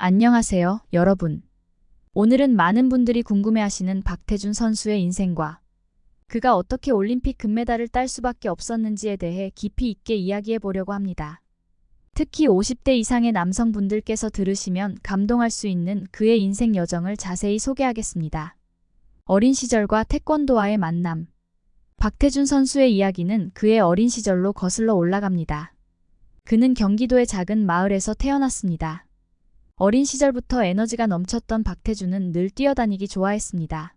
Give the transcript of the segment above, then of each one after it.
안녕하세요, 여러분. 오늘은 많은 분들이 궁금해하시는 박태준 선수의 인생과 그가 어떻게 올림픽 금메달을 딸 수밖에 없었는지에 대해 깊이 있게 이야기해 보려고 합니다. 특히 50대 이상의 남성분들께서 들으시면 감동할 수 있는 그의 인생 여정을 자세히 소개하겠습니다. 어린 시절과 태권도와의 만남. 박태준 선수의 이야기는 그의 어린 시절로 거슬러 올라갑니다. 그는 경기도의 작은 마을에서 태어났습니다. 어린 시절부터 에너지가 넘쳤던 박태준은 늘 뛰어다니기 좋아했습니다.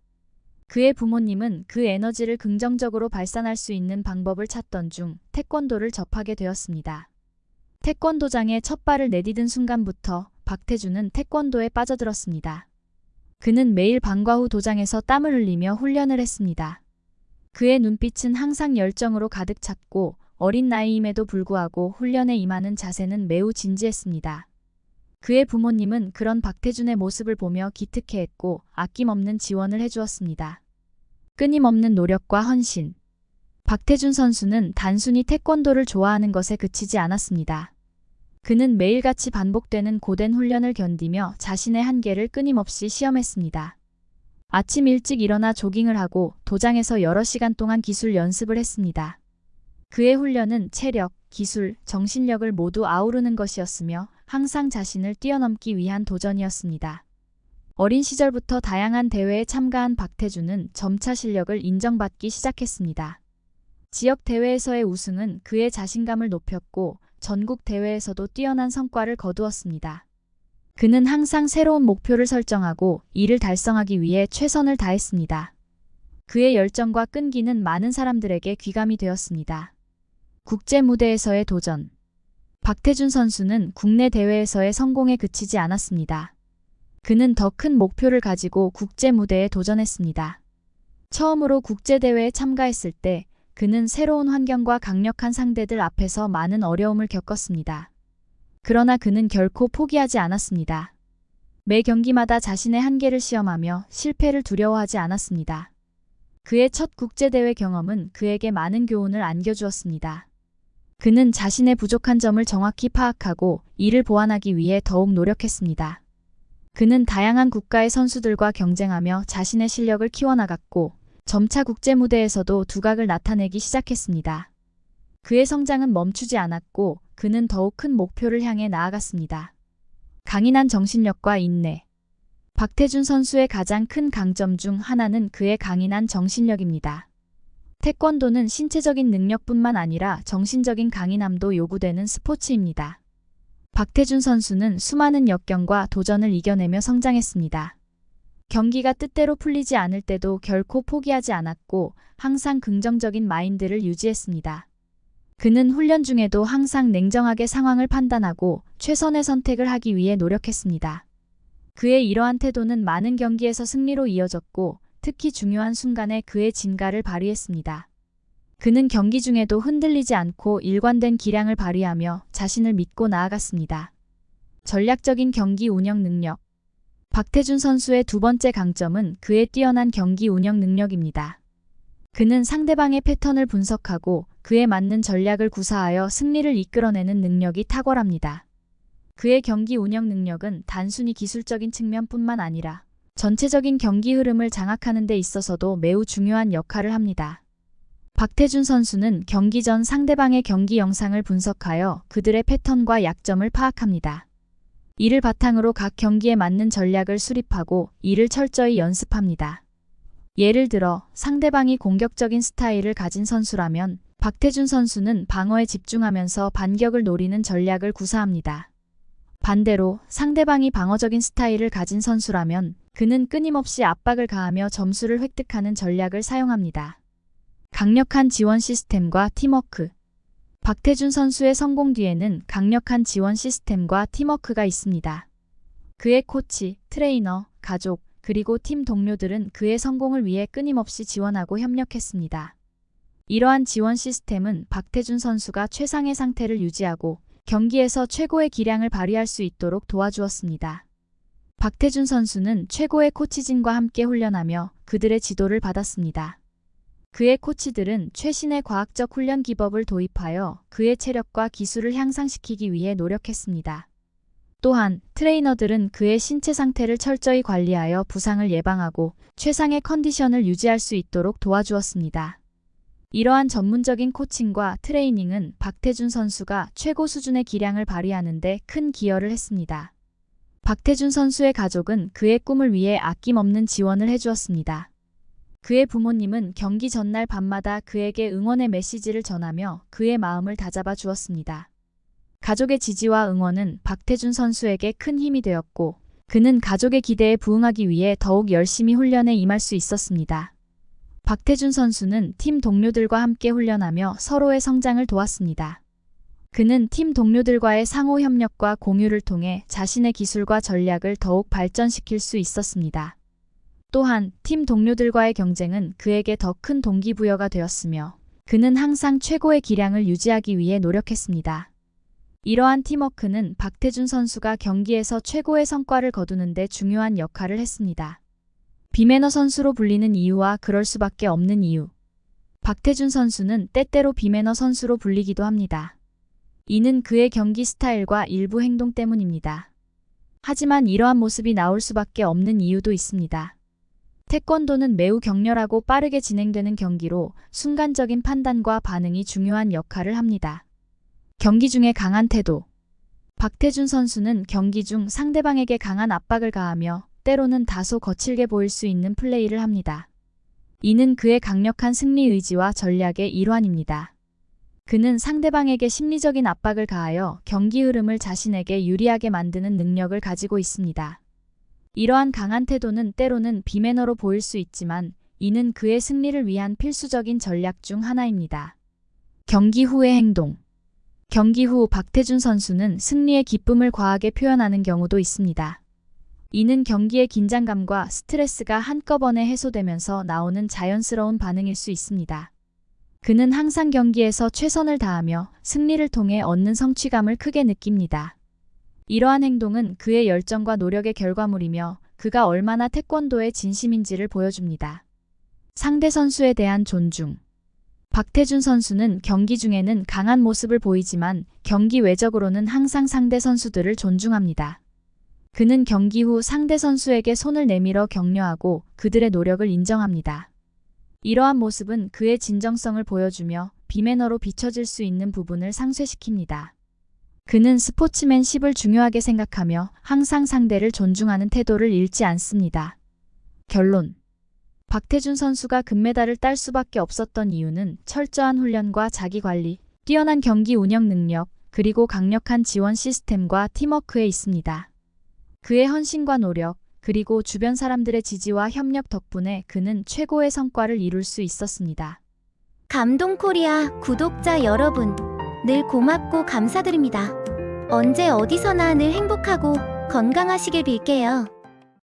그의 부모님은 그 에너지를 긍정적으로 발산할 수 있는 방법을 찾던 중 태권도를 접하게 되었습니다. 태권도장에 첫 발을 내디딘 순간부터 박태준은 태권도에 빠져들었습니다. 그는 매일 방과 후 도장에서 땀을 흘리며 훈련을 했습니다. 그의 눈빛은 항상 열정으로 가득 찼고 어린 나이임에도 불구하고 훈련에 임하는 자세는 매우 진지했습니다. 그의 부모님은 그런 박태준의 모습을 보며 기특해했고 아낌없는 지원을 해주었습니다. 끊임없는 노력과 헌신. 박태준 선수는 단순히 태권도를 좋아하는 것에 그치지 않았습니다. 그는 매일같이 반복되는 고된 훈련을 견디며 자신의 한계를 끊임없이 시험했습니다. 아침 일찍 일어나 조깅을 하고 도장에서 여러 시간 동안 기술 연습을 했습니다. 그의 훈련은 체력, 기술, 정신력을 모두 아우르는 것이었으며 항상 자신을 뛰어넘기 위한 도전이었습니다. 어린 시절부터 다양한 대회에 참가한 박태준은 점차 실력을 인정받기 시작했습니다. 지역 대회에서의 우승은 그의 자신감을 높였고 전국 대회에서도 뛰어난 성과를 거두었습니다. 그는 항상 새로운 목표를 설정하고 이를 달성하기 위해 최선을 다했습니다. 그의 열정과 끈기는 많은 사람들에게 귀감이 되었습니다. 국제 무대에서의 도전. 박태준 선수는 국내 대회에서의 성공에 그치지 않았습니다. 그는 더 큰 목표를 가지고 국제 무대에 도전했습니다. 처음으로 국제 대회에 참가했을 때 그는 새로운 환경과 강력한 상대들 앞에서 많은 어려움을 겪었습니다. 그러나 그는 결코 포기하지 않았습니다. 매 경기마다 자신의 한계를 시험하며 실패를 두려워하지 않았습니다. 그의 첫 국제대회 경험은 그에게 많은 교훈을 안겨주었습니다. 그는 자신의 부족한 점을 정확히 파악하고 이를 보완하기 위해 더욱 노력했습니다. 그는 다양한 국가의 선수들과 경쟁하며 자신의 실력을 키워나갔고 점차 국제 무대에서도 두각을 나타내기 시작했습니다. 그의 성장은 멈추지 않았고 그는 더욱 큰 목표를 향해 나아갔습니다. 강인한 정신력과 인내. 박태준 선수의 가장 큰 강점 중 하나는 그의 강인한 정신력입니다. 태권도는 신체적인 능력뿐만 아니라 정신적인 강인함도 요구되는 스포츠입니다. 박태준 선수는 수많은 역경과 도전을 이겨내며 성장했습니다. 경기가 뜻대로 풀리지 않을 때도 결코 포기하지 않았고 항상 긍정적인 마인드를 유지했습니다. 그는 훈련 중에도 항상 냉정하게 상황을 판단하고 최선의 선택을 하기 위해 노력했습니다. 그의 이러한 태도는 많은 경기에서 승리로 이어졌고 특히 중요한 순간에 그의 진가를 발휘했습니다. 그는 경기 중에도 흔들리지 않고 일관된 기량을 발휘하며 자신을 믿고 나아갔습니다. 전략적인 경기 운영 능력. 박태준 선수의 두 번째 강점은 그의 뛰어난 경기 운영 능력입니다. 그는 상대방의 패턴을 분석하고 그에 맞는 전략을 구사하여 승리를 이끌어내는 능력이 탁월합니다. 그의 경기 운영 능력은 단순히 기술적인 측면뿐만 아니라 전체적인 경기 흐름을 장악하는 데 있어서도 매우 중요한 역할을 합니다. 박태준 선수는 경기 전 상대방의 경기 영상을 분석하여 그들의 패턴과 약점을 파악합니다. 이를 바탕으로 각 경기에 맞는 전략을 수립하고 이를 철저히 연습합니다. 예를 들어 상대방이 공격적인 스타일을 가진 선수라면 박태준 선수는 방어에 집중하면서 반격을 노리는 전략을 구사합니다. 반대로 상대방이 방어적인 스타일을 가진 선수라면 그는 끊임없이 압박을 가하며 점수를 획득하는 전략을 사용합니다. 강력한 지원 시스템과 팀워크 박태준 선수의 성공 뒤에는 강력한 지원 시스템과 팀워크가 있습니다. 그의 코치, 트레이너, 가족, 그리고 팀 동료들은 그의 성공을 위해 끊임없이 지원하고 협력했습니다. 이러한 지원 시스템은 박태준 선수가 최상의 상태를 유지하고 경기에서 최고의 기량을 발휘할 수 있도록 도와주었습니다. 박태준 선수는 최고의 코치진과 함께 훈련하며 그들의 지도를 받았습니다. 그의 코치들은 최신의 과학적 훈련 기법을 도입하여 그의 체력과 기술을 향상시키기 위해 노력했습니다. 또한 트레이너들은 그의 신체 상태를 철저히 관리하여 부상을 예방하고 최상의 컨디션을 유지할 수 있도록 도와주었습니다. 이러한 전문적인 코칭과 트레이닝은 박태준 선수가 최고 수준의 기량을 발휘하는 데 큰 기여를 했습니다. 박태준 선수의 가족은 그의 꿈을 위해 아낌없는 지원을 해주었습니다. 그의 부모님은 경기 전날 밤마다 그에게 응원의 메시지를 전하며 그의 마음을 다잡아 주었습니다. 가족의 지지와 응원은 박태준 선수에게 큰 힘이 되었고, 그는 가족의 기대에 부응하기 위해 더욱 열심히 훈련에 임할 수 있었습니다. 박태준 선수는 팀 동료들과 함께 훈련하며 서로의 성장을 도왔습니다. 그는 팀 동료들과의 상호 협력과 공유를 통해 자신의 기술과 전략을 더욱 발전시킬 수 있었습니다. 또한 팀 동료들과의 경쟁은 그에게 더 큰 동기부여가 되었으며 그는 항상 최고의 기량을 유지하기 위해 노력했습니다. 이러한 팀워크는 박태준 선수가 경기에서 최고의 성과를 거두는 데 중요한 역할을 했습니다. 비매너 선수로 불리는 이유와 그럴 수밖에 없는 이유. 박태준 선수는 때때로 비매너 선수로 불리기도 합니다. 이는 그의 경기 스타일과 일부 행동 때문입니다. 하지만 이러한 모습이 나올 수밖에 없는 이유도 있습니다. 태권도는 매우 격렬하고 빠르게 진행되는 경기로 순간적인 판단과 반응이 중요한 역할을 합니다. 경기 중에 강한 태도. 박태준 선수는 경기 중 상대방에게 강한 압박을 가하며 때로는 다소 거칠게 보일 수 있는 플레이를 합니다. 이는 그의 강력한 승리 의지와 전략의 일환입니다. 그는 상대방에게 심리적인 압박을 가하여 경기 흐름을 자신에게 유리하게 만드는 능력을 가지고 있습니다. 이러한 강한 태도는 때로는 비매너로 보일 수 있지만 이는 그의 승리를 위한 필수적인 전략 중 하나입니다. 경기 후의 행동. 경기 후 박태준 선수는 승리의 기쁨을 과하게 표현하는 경우도 있습니다. 이는 경기의 긴장감과 스트레스가 한꺼번에 해소되면서 나오는 자연스러운 반응일 수 있습니다. 그는 항상 경기에서 최선을 다하며 승리를 통해 얻는 성취감을 크게 느낍니다. 이러한 행동은 그의 열정과 노력의 결과물이며 그가 얼마나 태권도에 진심인지를 보여줍니다. 상대 선수에 대한 존중. 박태준 선수는 경기 중에는 강한 모습을 보이지만 경기 외적으로는 항상 상대 선수들을 존중합니다. 그는 경기 후 상대 선수에게 손을 내밀어 격려하고 그들의 노력을 인정합니다. 이러한 모습은 그의 진정성을 보여주며 비매너로 비춰질 수 있는 부분을 상쇄시킵니다. 그는 스포츠맨십을 중요하게 생각하며 항상 상대를 존중하는 태도를 잃지 않습니다. 결론. 박태준 선수가 금메달을 딸 수밖에 없었던 이유는 철저한 훈련과 자기 관리, 뛰어난 경기 운영 능력, 그리고 강력한 지원 시스템과 팀워크에 있습니다. 그의 헌신과 노력, 그리고 주변 사람들의 지지와 협력 덕분에 그는 최고의 성과를 이룰 수 있었습니다. 감동 코리아 구독자 여러분, 늘 고맙고 감사드립니다. 언제 어디서나 늘 행복하고 건강하시길 빌게요.